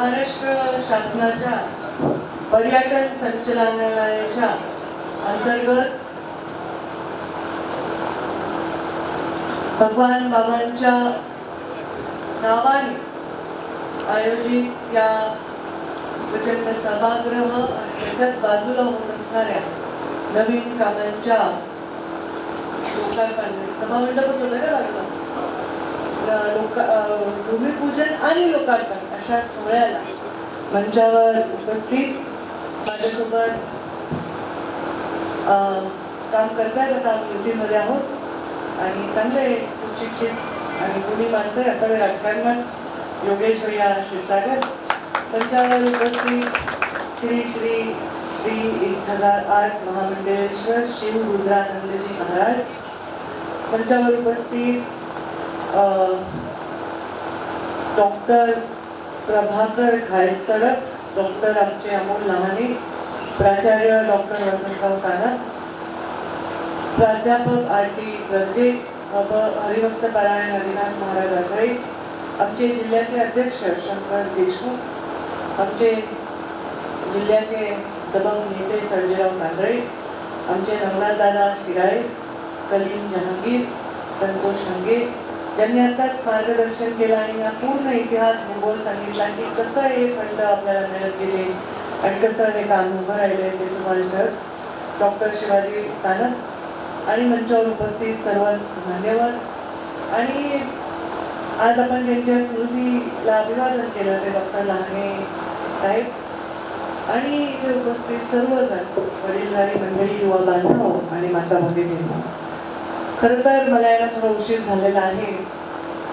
महाराष्ट्र शासनाच्या पर्यटन संचालनालयाच्या अंतर्गत भगवान बाबांच्या नावाने आयोजित या प्रचंड सभागृह आणि त्याच्याच बाजूला होत असणाऱ्या नवीन कामांच्या लोकार्पण सभामंडपच होतं का बाजूला लोक भूमिपूजन आणि लोकार्पण अशा सोहळ्याला मंचावर उपस्थित माझ्यासोबत काम करतायत आता कृतीमध्ये आहोत आणि चांगले सुशिक्षित आणि गुणी माणसं असावे राजकारणात योगेश भैया शिरसागर पंचावर उपस्थित श्री श्री श्री एक हजार आठ महामंडळेश्वर शिव रुद्रानंदजी महाराज पंचावर उपस्थित डॉक्टर प्रभाकर खायतडक डॉक्टर आमचे अमोल लहाने प्राचार्य डॉक्टर वसंतराव सानप प्राध्यापक आरती गर्जे व हरिभक्त पारायण आदिनाथ महाराज आठवळे आमचे जिल्ह्याचे अध्यक्ष शंकर देशमुख आमचे जिल्ह्याचे दबंग नेते संजयराव कांबळे आमचे नवनाथदादा शिराळे कलीम जहांगीर संतोष हंगे ज्यांनी आताच मार्गदर्शन केलं आणि हा पूर्ण इतिहास भूगोल सांगितला की कसं हे फंड आपल्याला मिळत गेले आणि कसं हे काम उभं राहिले ते सुमारिशस डॉक्टर शिवाजी स्थानक आणि मंचावर उपस्थित सर्वच मान्यवर. आणि आज आपण ज्यांच्या स्मृतीला अभिवादन केलं ते डॉक्टर लहाने साहेब आणि इथे उपस्थित सर्वजण वडीलधारी मंडळी युवा बांधव आणि माता भगिनी खरं तर मला यायला थोडा उशीर झालेला आहे.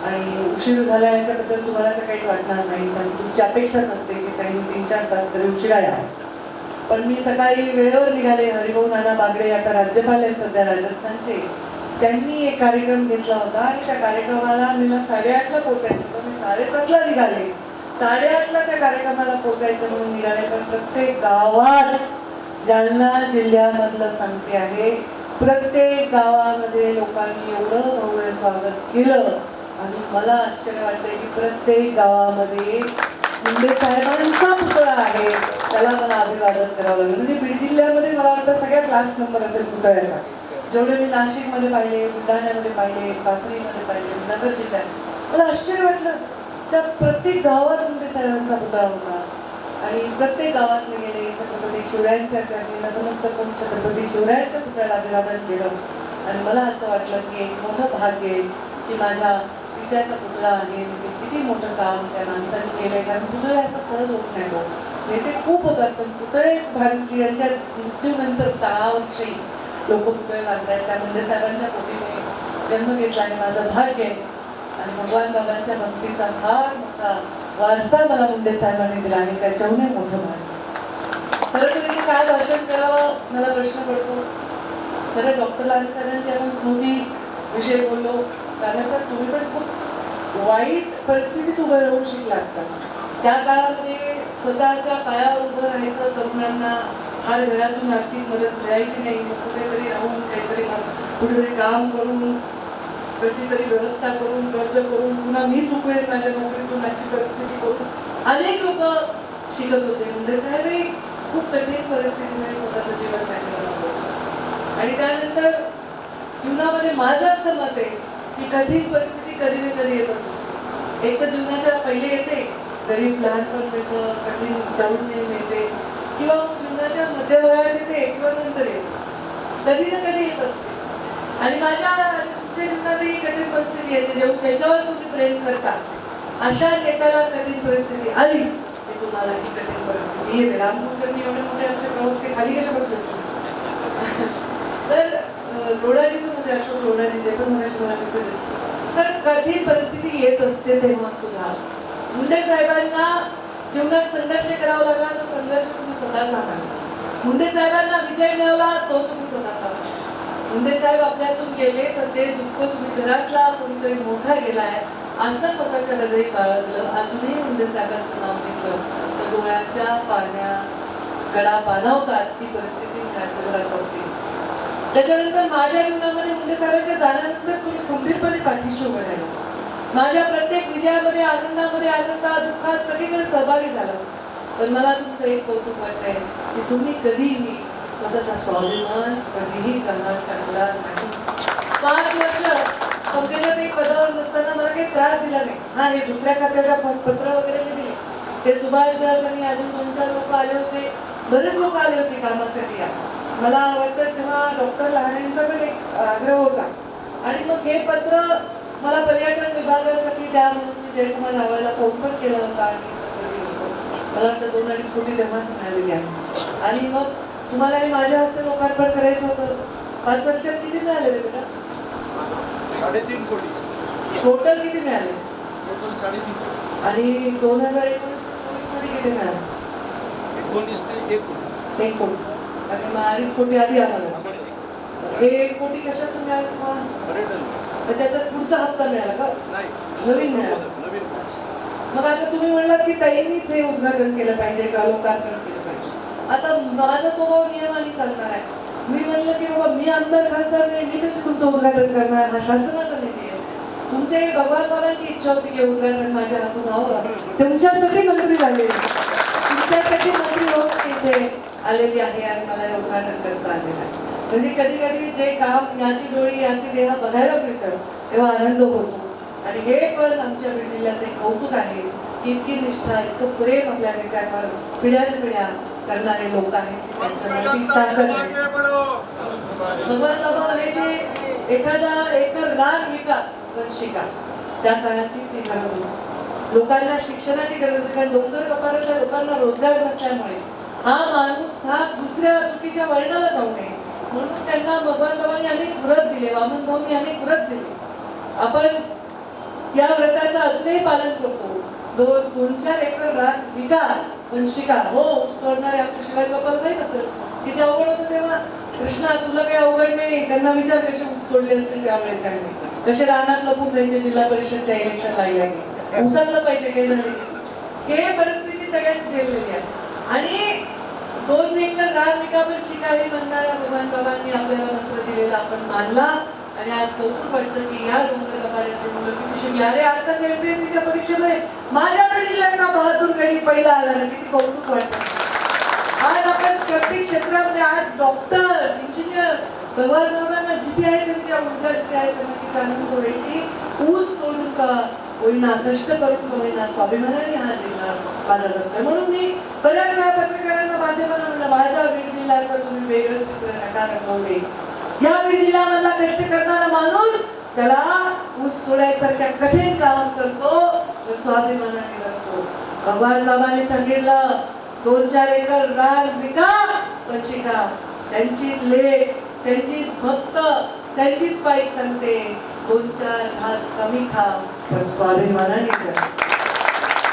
आणि उशीर झाला याच्याबद्दल तुम्हाला तर काहीच वाटणार नाही पण तुमची अपेक्षाच असते की काही तीन चार तास तरी उशिरा या पण मी सकाळी वेळेवर निघाले हरिभाऊ नाना बागडे आता राज्यपाल आहेत सध्या राजस्थानचे त्यांनी एक कार्यक्रम घेतला होता आणि त्या कार्यक्रमाला मला साडेआठला पोचायचं होतं. मी साडेसातला निघाले. साडेआठला त्या कार्यक्रमाला पोचायचं म्हणून निघाले पण प्रत्येक गावात जालना जिल्ह्यामधलं सांगते आहे. प्रत्येक गावामध्ये लोकांनी एवढं भव्य स्वागत केलं. आणि मला आश्चर्य वाटतंय की प्रत्येक गावामध्ये मुंडे साहेबांचा पुतळा आहे. त्याला मला अभिवादन करावं लागेल. म्हणजे बीड जिल्ह्यामध्ये मला वाटतं सगळ्यात लास्ट नंबर असेल पुतळ्याचा. जेवढे मी नाशिकमध्ये पाहिले बुलढाण्यामध्ये पाहिले पाथरीमध्ये पाहिले नगर जिल्ह्यात. मला आश्चर्य वाटलं त्या प्रत्येक गावात मुंडे साहेबांचा पुतळा होता. आणि प्रत्येक गावात मी गेले छत्रपती शिवरायांच्या चरणी नतमस्तक करून छत्रपती शिवरायांच्या पुतळ्याला अभिवादन केलं. आणि मला असं वाटलं की एक मोठं भाग्य आहे की माझ्या पित्याचा पुतळा आहे. म्हणजे किती मोठं काम त्या माणसाने केलंय. कारण पुतळे असं सहज होत नाही हो नेते खूप होतात पण पुतळे भारतीय यांच्या मृत्यूनंतर दहा वर्षी लोक पुतळे बांधतात त्या मुंडे साहेबांच्या पोटीने जन्म घेतला आणि माझं भाग्य आहे. आणि भगवान बाबांच्या भक्तीचा फार मोठा वारसा मला मुंडे साहेबांनी दिला आणि त्याच्याहूनही मोठं भाग खरं तर इथे काय भाषण करावं मला प्रश्न पडतो. खरं डॉक्टर लाल साहेबांची आपण स्मृती विषयी बोललो. सर तुम्ही पण खूप वाईट परिस्थितीत उभं राहून शिकला असता. त्या काळामध्ये स्वतःच्या पायावर उभं राहायचं तरुणांना हार घरातून आर्थिक मदत मिळायची नाही. कुठेतरी राहून काहीतरी कुठेतरी काम करून कशी तरी व्यवस्था करून कर्ज करून पुन्हा मी चुकवेल माझ्या नोकरीतून अशी परिस्थिती करून अनेक लोक शिकत होते. मुंडे साहेब हे खूप कठीण परिस्थितीमध्ये स्वतःचं जीवन त्याच्यावर आणि त्यानंतर जीवनामध्ये माझं असं मत आहे की कठीण परिस्थिती कधी ना कधी येतच असते. एक तर जीवनाच्या पहिले येते गरीब लहानपण मिळतं कठीण तरुण मिळते किंवा जीवनाच्या मध्यवयात येते किंवा नंतर येते. कधी ना कधी येत असते. आणि माझ्या तुमच्या जीवनातही कठीण परिस्थिती येते जेव्हा त्याच्यावर तुम्ही प्रेम करता अशा नेत्याला कठीण परिस्थिती आली की तुम्हाला ही कठीण परिस्थिती येते. रामकुलकर्णी एवढे मोठे आमचे प्रवक्ते खाली कशा बसले? तर लोणाजी पण होते अशोक लोणाजी ते पण मगाशी मला तिथे तर कठीण परिस्थिती येत असते तेव्हा सुद्धा. मुंडे साहेबांना जीवनात संघर्ष करावा लागला तो संघर्ष तुम्ही स्वतः सांगा मुंडे साहेबांना विजय मिळवला तो तुम्ही स्वतःचा सांगा मुंडे साहेब आपल्यातून गेले तर ते दुःख तुम्ही घरातला कोणीतरी मोठा गेलाय असं स्वतःच्या हृदयी बाळगलं. अजूनही मुंडे साहेबांचं नाव घेतलं. तर डोळ्याच्या पाण्या गडा पाणावतात ती परिस्थिती राज्यभरात होती त्याच्यानंतर माझ्या जीवनामध्ये मुंडे साहेबांच्या झाल्यानंतर तुम्ही खंबीरपणे पाठीशी उभं माझ्या प्रत्येक विजयामध्ये आनंदामध्ये आनंदात दुःखात सगळीकडे सहभागी झाला. पण मला तुमचं एक कौतुक वाटतंय की तुम्ही कधीही स्वतःचा स्वाभिमान कधीही करणार टाकला नाही. पाच वर्ष ते पदावर नसताना मला काही त्रास दिला नाही. हा हे दुसऱ्या खात्याच्या पत्र वगैरे मी दिले. ते सुभाष दास आणि अजून दोन चार लोक आले होते. बरेच लोक आले होते कामासाठी या. मला वाटतं तेव्हा डॉक्टर लहानेंचा पण एक आग्रह होता. आणि मग हे पत्र मला पर्यटन विभागासाठी द्या म्हणून मी जयकुमार रावळला फोन पण केला होता आणि मला वाटतं दोन अडीच कोटी तेव्हाच मिळालेली आहे. आणि मग तुम्हाला हे माझ्या हस्ते लोकार्पण करायचं होतं. पाच वर्षात किती मिळाले रे बेटा? साडेतीन कोटी. टोटल किती मिळाले? टोटल साडेतीन आणि दोन हजार एकोणीस चोवीसमध्ये किती मिळाले? एकोणीस ते एक कोटी. एक कोटी. आणि मग अडीच कोटी आधी आपण हे एक कोटी कशातून मिळाले तुम्हाला? त्याचा पुढचा हप्ता मिळाला का? नाही नवीन मिळालं. मग आता तुम्ही म्हणलात की ताईंनीच हे उद्घाटन केलं पाहिजे का लोकार्पण केलं? आता माझा स्वभाव नियमाने चालणार आहे. मी म्हणलं की बाबा मी आमदार खासदार नाही मी कशी तुमचं उद्घाटन करणार? हा शासनाचा निधी आहे. तुमचे भगवान बाबांची इच्छा होती की उद्घाटन माझ्या हातून व्हावं. तुमच्यासाठी मंत्री झाले. तुमच्यासाठी मंत्री होऊन इथे आलेली आहे आणि मला उद्घाटन करता आलेलं आहे. म्हणजे कधी कधी जे काम याची डोळी याची देह बघायला मिळतं तेव्हा आनंद होतो. आणि हे पण आमच्या बीड जिल्ह्याचं एक कौतुक आहे की इतकी निष्ठा इतकं प्रेम आपल्या नेत्यांवर पिढ्याने पिढ्या करणारे लोक आहेत. भगवान बाबा म्हणायचे एखादा एकर राग विका पण शिका. त्या काळाची ती गरज लोकांना शिक्षणाची गरज होती कारण डोंगर कपारातल्या लोकांना रोजगार नसल्यामुळे हा माणूस हा दुसऱ्या चुकीच्या वळणाला जाऊ नये. म्हणून त्यांना भगवान बाबांनी अनेक व्रत दिले वामन भाऊनी अनेक व्रत दिले. आपण या व्रताचं अजूनही पालन करतो. दोन दोन चार एकर रान विका पण शिकार हो करणारे आपल्या शिवाय कपाल माहीत असत. किती अवघड होतं तेव्हा? कृष्णा तुला काही अवघड नाही. त्यांना विचार कसे सोडले तोडले असतील त्यावेळे त्यांनी कसे रानात लपून त्यांच्या जिल्हा परिषदच्या इलेक्शन लागले उचललं पाहिजे काही नाही हे परिस्थिती सगळ्यात झेललेली आहे. आणि दोन एकर रान विका पण शिका म्हणणाऱ्या भगवान बाबांनी आपल्याला मंत्र दिलेला आपण मानला. आणि आज कौतुक वाटतं की या डोंगर मुलं किती शिकले अरे आताच्या एमपीएससीच्या परीक्षेमध्ये माझ्याकडे जिल्ह्याचा बहादूर गडी पहिला आला किती कौतुक वाटतं. आज आपण प्रत्येक क्षेत्रामध्ये आज डॉक्टर इंजिनियर भगवान बाबांना जिथे आहे त्यांच्या मुलगा जिथे आहे त्यांना तिथे आनंद होईल की ऊस तोडून का होईना कष्ट करून का होईना स्वाभिमानाने हा जिल्हा माझा जगतोय. म्हणून मी बऱ्याच वेळा पत्रकारांना माध्यमांना म्हणलं माझा बीड जिल्ह्याचं तुम्ही वेगळं चित्र नका रंगवले या बीड कष्ट करणारा माणूस त्याला ऊस तोडायसारख्या कठीण काम करतो. तर स्वाभिमानाने करतो भगवान बाबाने सांगितलं दोन चार एकर रान विका पण शिका त्यांचीच लेख त्यांचीच भक्त त्यांचीच बाईक सांगते. दोन चार घास कमी खा पण स्वाभिमानाने करा.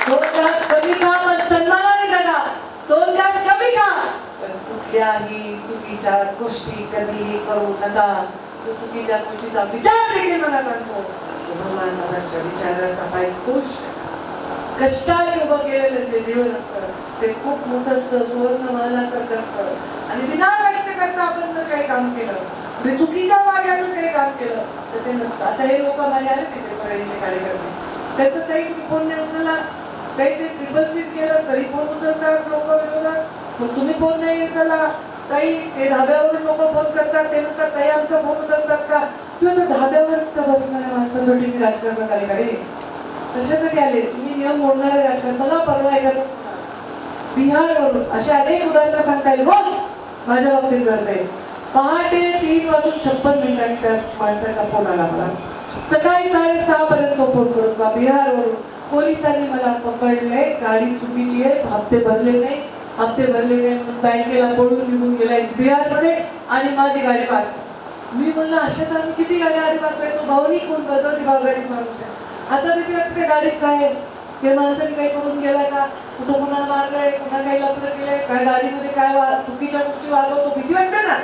दोन घास कमी खा पण सन्मानाने करा. दोन घास कमी खा पण कुठल्याही चुकीच्या गोष्टी कधीही करू नका. तो चुकीच्या गोष्टीचा विचार देखील मनात आणतो भगवान मनाच्या विचाराचा पाय खुश. कष्टाने उभं केलेलं जे जीवन असतं ते खूप मोठं असतं सुवर्ण महालासारखं असतं. आणि विना कष्ट करता आपण जर काही काम केलं म्हणजे चुकीच्या मार्गातून काही काम केलं तर ते नसतं. आता हे लोक माझे आले तिकडे परळीचे कार्यकर्ते त्याचं काही फोन नाही उचलला. काही ते ट्रिपल सीट केलं तरी फोन उचलतात लोक विरोधात. मग तुम्ही फोन नाही उचलला. काही ते धाब्यावरून लोक फोन करतात. ते म्हणतात ताई आमचा फोन उचलतात का? किंवा त्या धाब्यावर बसणाऱ्या माणसासाठी मी राजकारणात आले का रे? कशासाठी आले? तुम्ही नियम मोडणारे राजकारण. मला परवा एखादं बिहारवरून असे अनेक उदाहरणं सांगता येईल. रोज माझ्या बाबतीत घडते पहाटे तीन वाजून छप्पन मिनिटांनी त्या माणसाचा फोन आला मला. सकाळी साडेसहा पर्यंत फोन करून का बिहारवरून. पोलिसांनी मला पकडले गाडी चुकीची आहे. हप्ते भरले नाही. हप्ते भरले बँकेला पळून निघून गेला बिहारमध्ये आणि माझी गाडी वाचली मी म्हणलं अशाच आम्ही किती गाड्या आधी वाचवायचो भाऊनी कोण बदलती भावगाडी माणूस आता भीती वाटते त्या गाडीत काय ते माणसाने काही करून गेलाय का? कुठं कुणाला मारलंय? कुणा काही लपलं केलंय काय गाडीमध्ये काय वा चुकीच्या गोष्टी वागवतो? भीती वाटते ना?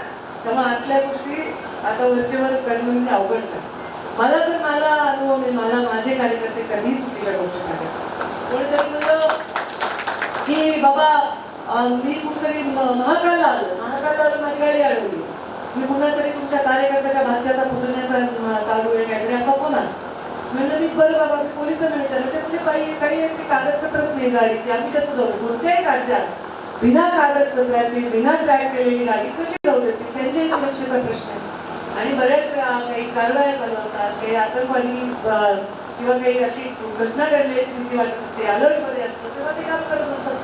त्यामुळे असल्या गोष्टी आता वरचेवर करणं अवघड मला तर मला अनुभव नाही. मला माझे कार्यकर्ते कधी चुकीच्या गोष्टी सांगतात कोणीतरी म्हणलं की बाबा मी कुठतरी म- आलो. महाकालला आलो माझी गाडी अडवली. मी पुन्हा तरी तुमच्या कार्यकर्त्याच्या भाच्याचा पुतण्याचा चालू आहे काहीतरी असा फोन आला. म्हणलं मी बरं बाबा मी पोलिसांना विचारलं. ते म्हणजे काही काही यांची कागदपत्रच नाही गाडीची. आम्ही कसं जाऊ? कोणत्याही राज्यात बिना कागदपत्राची बिना ट्रॅक केलेली गाडी कशी जाऊ देते? त्यांच्याही सुरक्षेचा प्रश्न आहे. आणि बऱ्याच वेळा काही कारवाया चालू असतात. काही आतंकवादी किंवा काही अशी घटना घडल्याची भीती वाटत असते. अलर्टमध्ये असतं. तेव्हा ते काम करत असतात.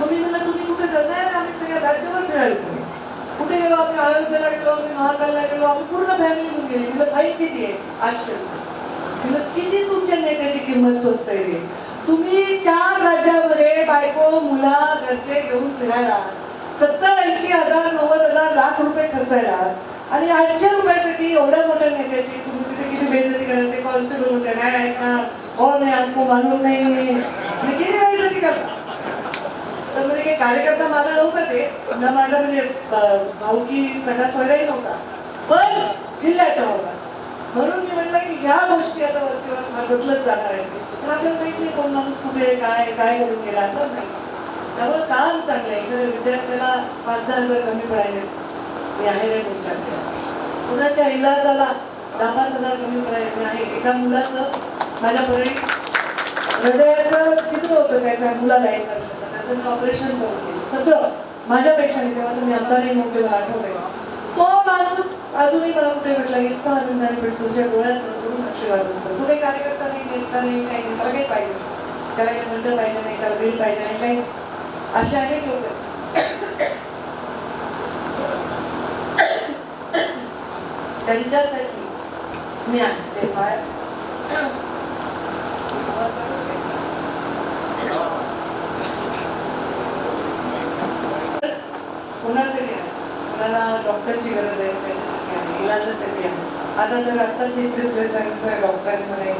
मग मी म्हणलं तुम्ही कुठे करणार आम्ही सगळ्या राज्यभर फिरायला तुम्ही कुठे गेलो? आम्ही अयोध्येला गेलो आम्ही महाकालला गेलो आम्ही पूर्ण फॅमिली घेऊन गेली. म्हणलं फाईट किती आहे? आठशे रुपये. किती तुमच्या नेत्याची किंमत स्वस्त आहे रे? तुम्ही चार राज्यामध्ये बायको मुला घरचे घेऊन फिरायला सत्तर ऐंशी हजार नव्वद हजार लाख रुपये खर्चायला आणि आठशे रुपयासाठी एवढ्या मोठ्या नेत्याची तुम्ही तिथे किती बेजती कराल? ते कॉन्स्टेबल होते. नाही ऐकणार. हो नाही आपको मालूम नाही. किती बेजती करता? तर म्हणजे काही कार्यकर्ता माझा नव्हता ते. ना माझा म्हणजे अं, भाऊकी सगळा सोयराही नव्हता. पण जिल्ह्याचा होता. म्हणून मी म्हटलं की ह्या गोष्टी आता वरच्यावर फार बदलत जाणार आहे. पण आपल्याला माहीत नाही कोण माणूस कुठे आहे, काय काय करून गेला असं नाही. त्यामुळे काम चांगलं आहे. जर विद्यार्थ्याला पाच दहा हजार कमी पडायले. मी आहे ना तुमच्याकडे. कुणाच्या इलाजाला दहा पाच हजार कमी पडायचे आहे एका मुलाचं माझ्या माझ्याकडे हृदयाचं चित्र होतं त्याच्या मुलाला एक वर्षाचं. त्याचं मी ऑपरेशन करून केलं सगळं. माझ्यापेक्षा तेव्हा तुम्ही आमदारही मोठे मला आठवले तो माणूस अजूनही मला कुठे म्हटलं की इतका आनंदाने पण तुझ्या डोळ्यात करून आशीर्वाद असतो. तो काही कार्यकर्ता नाही देता नाही काही नाही त्याला काही पाहिजे त्याला काही मंडळ पाहिजे नाही त्याला बिल पाहिजे नाही काही असे अनेक लोक त्यांच्यासाठी मी आहे ते बाहेर. कोणासाठी आहे. कोणाला डॉक्टरची गरज आहे त्याच्यासाठी आहे इलाजासाठी आहे आता तर आत्ताच एक रिप्रेझेंटचं डॉक्टरांनी मला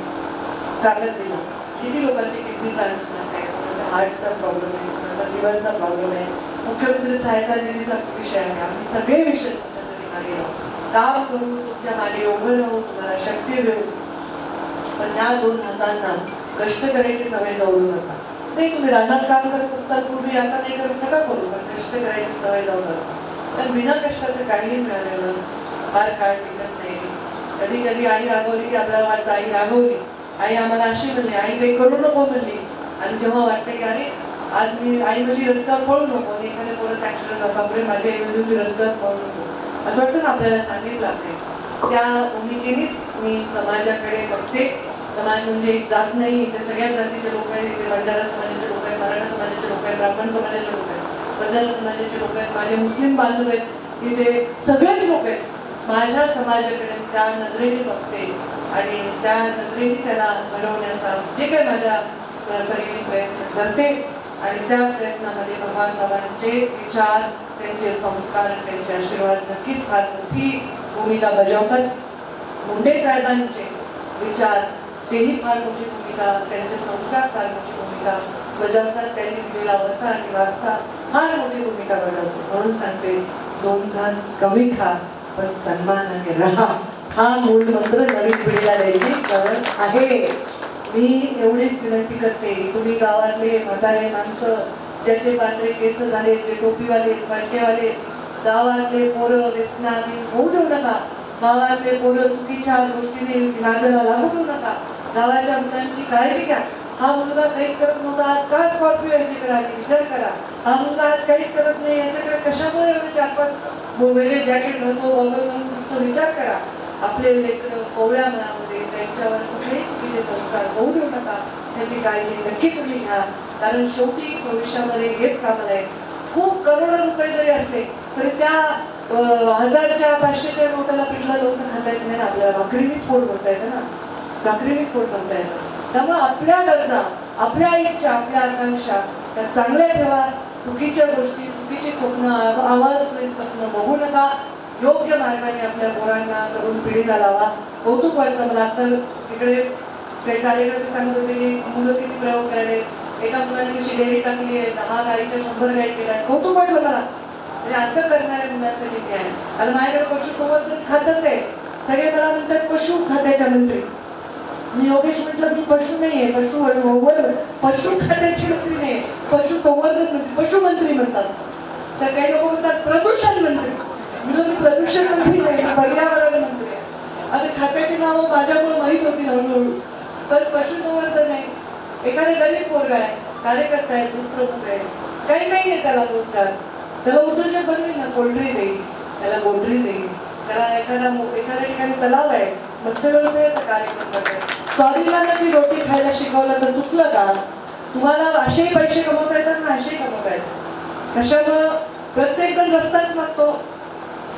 कागद दिला. किती लोकांची किडनी ट्रान्सप्लांट आहे? कोणाचा हार्टचा प्रॉब्लेम आहे? कोणाचा लिव्हरचा प्रॉब्लेम आहे? मुख्यमंत्री सहायता निधीचा विषय आहे. आम्ही सगळे विषय तुमच्यासाठी मागे राहू काम करू तुमच्या मागे उभं राहू तुम्हाला शक्ती देऊ. पण त्या दोन हातांना कष्ट करायची सवय जाऊ नका. नाही तुम्ही रानात काम करत असताल पूर्वी आता नाही करत नका करू पण कष्ट करायची सवय जाऊ नका तर बिना कष्टाचं काहीही मिळालेलं फार काळ टिकत नाही कधी कधी आई रागवली की आपल्याला वाटतं आई रागवली आई आम्हाला अशी म्हणली आई काही करू नको म्हणली आणि जेव्हा वाटतं की अरे आज मी आई म्हणली रस्त्यावर पळू नको आणि एखाद्या पोरस ऍक्सिडेंट होता बापरे माझी आई म्हणली मी रस्त्यावर पळू नको असं वाटतं ना आपल्याला सांगितलं आपले त्या भूमिकेनेच मी समाजाकडे बघते समाज म्हणजे एक जात नाही इथे सगळ्या जातीचे लोक आहेत इथे बंजारा समाजाचे लोक आहेत मराठा समाजाचे लोक आहेत ब्राह्मण समाजाचे लोक आहेत बंजारा समाजाचे लोक आहेत माझे मुस्लिम बांधव आहेत इथे सगळेच लोक आहेत. माझ्या समाजाकडे त्या नजरेने बघते आणि त्या नजरेने त्याला घडवण्याचा जे काही माझ्या परीने प्रयत्न करते आणि त्या प्रयत्नामध्ये भगवान बाबांचे विचार त्यांचे संस्कार त्यांचे आशीर्वाद नक्कीच फार मोठी भूमिका बजावतात. मुंडे साहेबांचे विचार तेही फार मोठी भूमिका त्यांचे संस्कार फार मोठी भूमिका बजावतात त्यांनी दिलेला वसा आणि वारसा फार मोठी भूमिका बजावतो. म्हणून सांगते दोन घास कमी खा पण सन्मानाने राहा. हा मूळ मंत्र नवीन पिढीला द्यायची गरज आहे. मी एवढीच विनंती करते तुम्ही गावातले म्हातारे माणसं ज्याचे पांढरे केस झाले जे टोपीवाले पाटकेवाले गावातले पोरं व्यसनाधी होऊ देऊ नका. गावातले पोरं चुकीच्या गोष्टीने नांदला लागू नका. गावाच्या मुलांची काळजी घ्या. हा मुलगा काहीच करत नव्हता आज का स्कॉर्पिओ याच्याकडे आली? विचार करा. हा मुलगा आज काहीच करत नाही याच्याकडे कशामुळे एवढे चार पाच वेगळे जॅकेट घालतो बॉबल घालून तो विचार करा. आपले लेकर कोवळ्या मनामध्ये त्यांच्यावर कुठलेही चुकीचे संस्कार होऊ देऊ नका. त्याची काळजी नक्की तुम्ही घ्या. कारण शेवटी भविष्यामध्ये हेच कामाला आहे खूप करोडो रुपये जरी असले तरी त्या हजारच्या पाचशेच्या नोटाला पिठला लोक खाता येत नाही ना आपल्याला. भाकरीनीच पोट भरता येतं ना. भाकरीनीच पोट भरता येतं. त्यामुळे आपल्या गरजा आपल्या इच्छा आपल्या आकांक्षा त्या चांगल्या ठेवा. चुकीच्या गोष्टी चुकीची स्वप्न आवाज स्वप्न बघू नका. योग्य मार्गाने आपल्या पोरांना तरुण पिढीला लावा. कौतुक वाटतं मला. आता तिकडे काही कार्यकर्ते सांगत होते की मुलं किती प्रयोग करणे एका मुलांनी कशी डेअरी टाकली आहे. दहा गाईच्या शंभर गाई केल्या. कौतुक वाटलं मला. म्हणजे असं करणाऱ्या मुलांसाठी मी आहे. आणि माझ्याकडे पशुसंवर्धन खातच आहे. सगळे मला म्हणतात पशु खात्याच्या मंत्री. मी योगेश म्हटलं मी पशु नाही आहे पशु पशु खात्याची मंत्री नाही पशु संवर्धन मंत्री पशुमंत्री म्हणतात. तर काही लोक म्हणतात प्रदूषण मंत्री. म्हणलं मी प्रदूषण मंत्री नाही पर्यावरण मंत्री आहे. आता खात्याची नावं माझ्यामुळे माहीत होती हळूहळू. पण पशुसंवर्धन आहे एखादा गरीब पोरगा आहे कार्यकर्ता आहे दूध प्रमुख आहे. काही नाही आहे त्याला रोजगार. त्याला उद्योजक बनवी ना कोल्ड्री देईल. त्याला पोल्ट्री देईल. त्याला एखादा मो- एखाद्या ठिकाणी तलाव आहे मत्स्य व्यवसायाचा कार्यक्रम करते स्वाभिमानाची रोटी खायला शिकवलं तर चुकलं का? तुम्हाला असेही पैसे कमवता येतात ना असेही कमवता येतात. कशामुळं प्रत्येक जण रस्ताच मागतो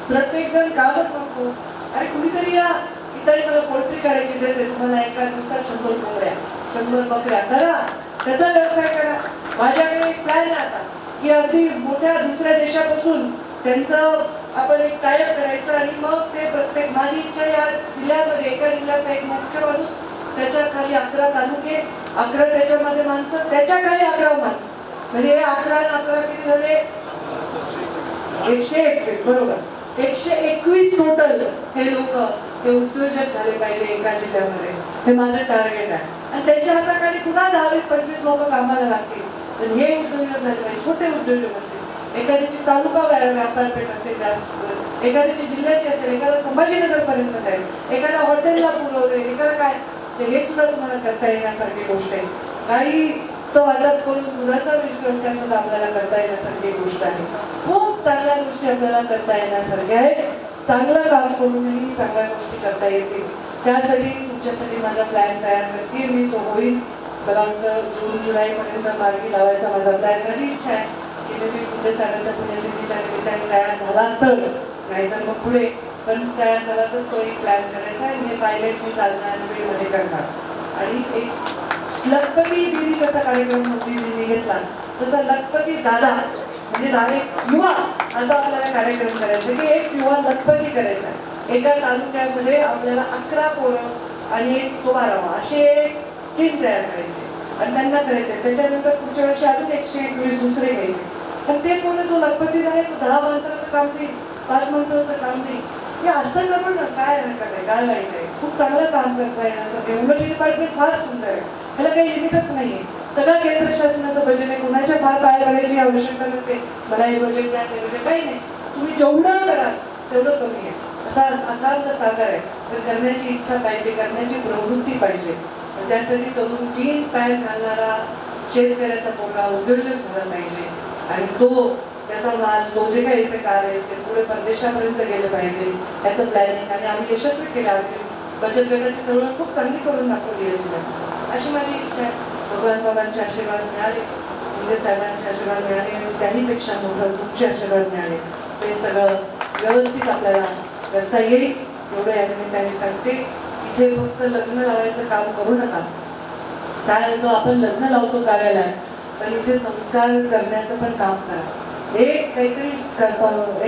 प्रत्येक जण कामच मागतो अरे कुणीतरी या इथे मला पोल्ट्री करायची देते तुम्हाला एका दिवसात शंभर कोंबड्या शंभर बकऱ्या करा त्याचा व्यवसाय करा. माझ्याकडे एक प्लॅन आहे आता. की अगदी मोठ्या दुसऱ्या देशापासून त्यांचं आपण एक टायप करायचं आणि मग ते प्रत्येक माझी इच्छा या जिल्ह्यामध्ये एका जिल्ह्याचा एक मुख्य माणूस त्याच्याखाली अकरा तालुके अकरा त्याच्यामध्ये माणसं त्याच्याखाली अकरा माणसं. म्हणजे हे अकरा अकरा किती झाले? एकशे एकवीस बरोबर. एकशे एकवीस टोटल हे लोक हे उद्योजक झाले पाहिजे एका जिल्ह्यामध्ये. हे माझं टार्गेट आहे. आणि त्यांच्या हाताखाली पुन्हा दहा वीस पंचवीस लोक कामाला लागतील. तर हे उद्योजक झाले पाहिजे छोटे उद्योजक असतील. एखाद्याची तालुका व्यापारपेठ असेल जास्त एखाद्याची जिल्ह्याची असेल एखादा संभाजीनगरपर्यंत जाईल एखादा हॉटेलला पुरवले एखादा काय तर हे सुद्धा तुम्हाला करता येण्यासारखी गोष्ट आहे. काही वाटप करून दुधाचा व्यवसाय सुद्धा आपल्याला करता येण्यासारखी गोष्ट आहे. खूप चांगल्या गोष्टी आपल्याला करता येण्यासारख्या आहेत. चांगलं काम करूनही चांगल्या गोष्टी करता येतील. त्यासाठी तुमच्यासाठी माझा प्लॅन तयार करते. मी तो होईल. मला वाटतं जून जुलैपर्यंत मार्गी लावायचा माझा प्लॅन माझी इच्छा आहे की तुम्ही पुढे सागरच्या पुण्यतिथीच्या निमित्ताने तयार झाला तर नाहीतर मग पुढे पण तयार झाला तर तो एक प्लॅन करायचा आणि हे पायलट मी चालणार मध्ये करणार. आणि एक लखपती दिदी कसा कार्यक्रम मोदी दिदी घेतला तसा लखपती दादा म्हणजे दादा एक युवा असा आपल्याला कार्यक्रम करायचा की एक युवा लखपती करायचा एका तालुक्यामध्ये आपल्याला अकरा पोरं आणि एक तो बारावा असे टीम तयार करायचे. आणि त्यांना करायचे. त्याच्यानंतर पुढच्या वर्षी अजून एकशे एकवीस दुसरे घ्यायचे. पण ते मुलं जो लखपती आहे तो दहा माणसाचं तर काम देईल पाच माणसाला तर काम देईल हे असं करून ना काय हरकत आहे? काय वाईट आहे? खूप चांगलं काम करता असं. उलट डिपार्टमेंट फार सुंदर आहे. ह्याला काही लिमिटच नाहीये सगळं केंद्र शासनाचं बजेट आहे. कुणाच्या फार पाय पडायची आवश्यकता नसते. मला हे बजेट द्या ते बजेट काही नाही. तुम्ही जेवढं कराल तेवढं कमी आहे. असा अथांग सागर आहे. तर करण्याची इच्छा पाहिजे करण्याची प्रवृत्ती पाहिजे. त्यासाठी तरुण जीन पॅन्ट घालणारा शेतकऱ्याचा पोटा उद्योजक झाला पाहिजे. आणि तो त्याचा माल तो जे काही इथे कार आहे ते पुढे परदेशापर्यंत गेलं पाहिजे. त्याचं प्लॅनिंग आणि आम्ही यशस्वी केलं. आम्ही बचत गटाची चळवळ खूप चांगली करून दाखवली आहे अशी माझी इच्छा आहे. भगवान बाबांचे आशीर्वाद मिळाले. मुंडे साहेबांचे आशीर्वाद मिळाले आणि त्याहीपेक्षा मोठं तुमचे आशीर्वाद मिळाले. ते सगळं व्यवस्थित आपल्याला करता येईल. एवढं या निमित्ताने सांगते. हे फक्त लग्न लावायचं काम करू नका. काय होतो आपण लग्न लावतो कार्यालयात पण इथे संस्कार करण्याचं पण काम करा. एक काहीतरी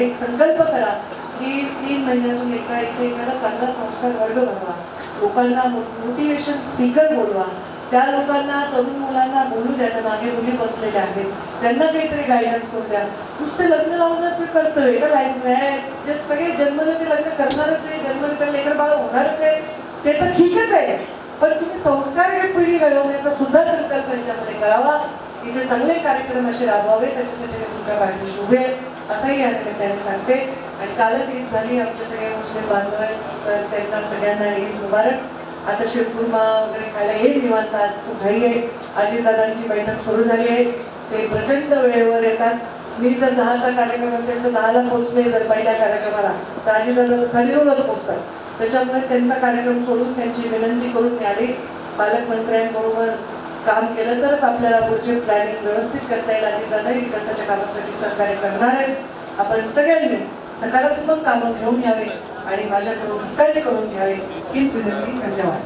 एक संकल्प करा की तीन महिन्यातून एका इथे एखादा चांगला संस्कार वर्ग बनवा. लोकांना मोटिवेशन स्पीकर बोलवा. त्या लोकांना तरुण मुलांना बोलू द्या त्या मागे मुली बसलेल्या आहेत. त्यांना काहीतरी गायडन्स करू द्या. नुसतं लग्न लावण्याचं करतोय का लाईफ जे सगळे जन्मले ते लग्न करणारच आहे जन्मले तर लेकर बाळ होणारच आहे. ते तर ठीकच आहे. पण तुम्ही संस्कार पिढी घडवण्याचा सुद्धा संकल्प याच्यामध्ये करावा. इथे चांगले कार्यक्रम असे राबवावे त्याच्यासाठी मी तुमच्या पाठीशी उभे असंही या निमित्ताने सांगते. आणि कालच ईद झाली. आमचे सगळे मुस्लिम बांधव तर त्यांना सगळ्यांना ईद मुबारक. आता शिरकुर्मा वगैरे खायला येईल निवांत. आज खूप घाई आहे. अजितदादांची बैठक सुरू झाली आहे. ते प्रचंड वेळेवर येतात. मी जर दहाचा कार्यक्रम असेल तर दहाला पोहोचले जर पहिल्या कार्यक्रमाला. तर अजितदादा साडेनऊलाच पोहोचतात. त्याच्यामुळे त्यांचा कार्यक्रम सोडून त्यांची विनंती करून मी पालकमंत्र्यांबरोबर काम केलं. तरच आपल्याला पुढचे प्लॅनिंग व्यवस्थित करता येईल. अजितदादा विकासाच्या कामासाठी सहकार्य करणार आहेत आपण सगळ्यांनी सकारात्मक कामं घेऊन घ्यावे आणि माझ्याकडून हक्काने करून घ्यावे. हीच विनंती. धन्यवाद.